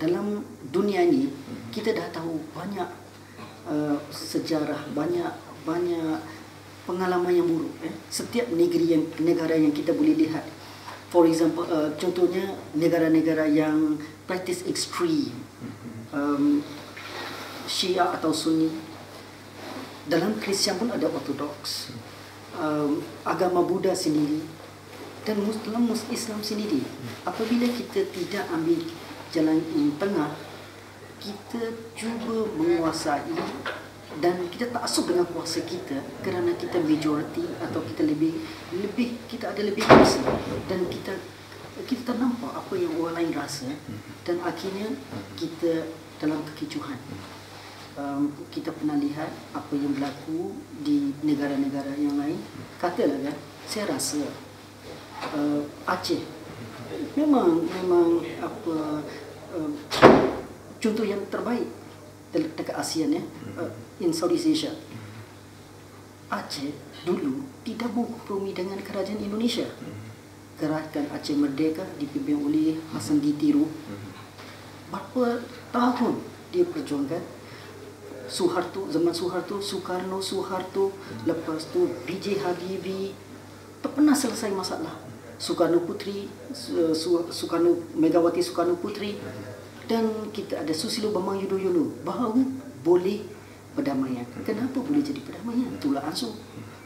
dalam dunia ini kita dah tahu banyak uh, sejarah banyak banyak pengalaman yang buruk eh. setiap negeri yang negara yang kita boleh lihat. For example uh, contohnya negara-negara yang practice extreme um, Syiah atau Sunni. Dalam Kristian pun ada Ortodoks um, agama Buddha sendiri dan dalam Islam sendiri. Apabila kita tidak ambil jalan yang tengah kita cuba menguasai dan kita tak asuk dengan kuasa kita kerana kita majority atau kita lebih lebih kita ada lebih kuasa dan kita kita tak nampak apa yang orang lain rasa dan akhirnya kita dalam kekecohan um, kita pernah lihat apa yang berlaku di negara-negara yang lain. Katalah kan saya rasa uh, Aceh memang memang apa uh, contoh yang terbaik dekat ASEAN ya uh, in Southeast Asia. Aceh dulu tidak berkompromi dengan kerajaan Indonesia. Gerakan Aceh Merdeka dipimpin oleh Hasan Ditiru. Berapa tahun dia perjuangkan? Suharto zaman Suharto Soekarno Suharto lepas tu BJ Habibie. Tak pernah selesai masalah Soekarno Putri Soekarno Megawati Soekarno Putri dan kita ada Susilo Bambang Yudhoyono bahawa boleh perdamaian. Kenapa boleh jadi perdamaian? Itulah ansur.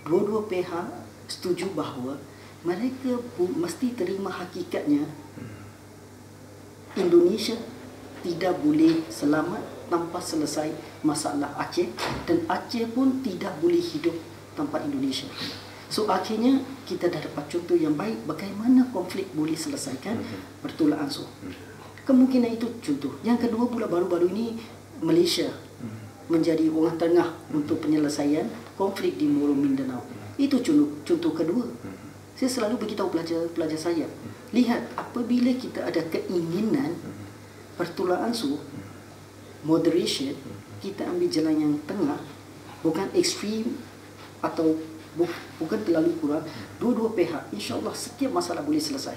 Dua-dua pihak setuju bahawa mereka pun mesti terima hakikatnya Indonesia tidak boleh selamat tanpa selesai masalah Aceh dan Aceh pun tidak boleh hidup tanpa Indonesia. So akhirnya kita dah dapat contoh yang baik bagaimana konflik boleh selesaikan bertolak ansur kemungkinan itu contoh. Yang kedua pula baru-baru ini Malaysia menjadi orang tengah untuk penyelesaian konflik di Moro Mindanao. Itu contoh, contoh kedua. Saya selalu beritahu pelajar-pelajar saya, lihat apabila kita ada keinginan pertulaan su moderation, kita ambil jalan yang tengah, bukan ekstrim atau bukan terlalu kurang, dua-dua pihak, insya Allah setiap masalah boleh selesai.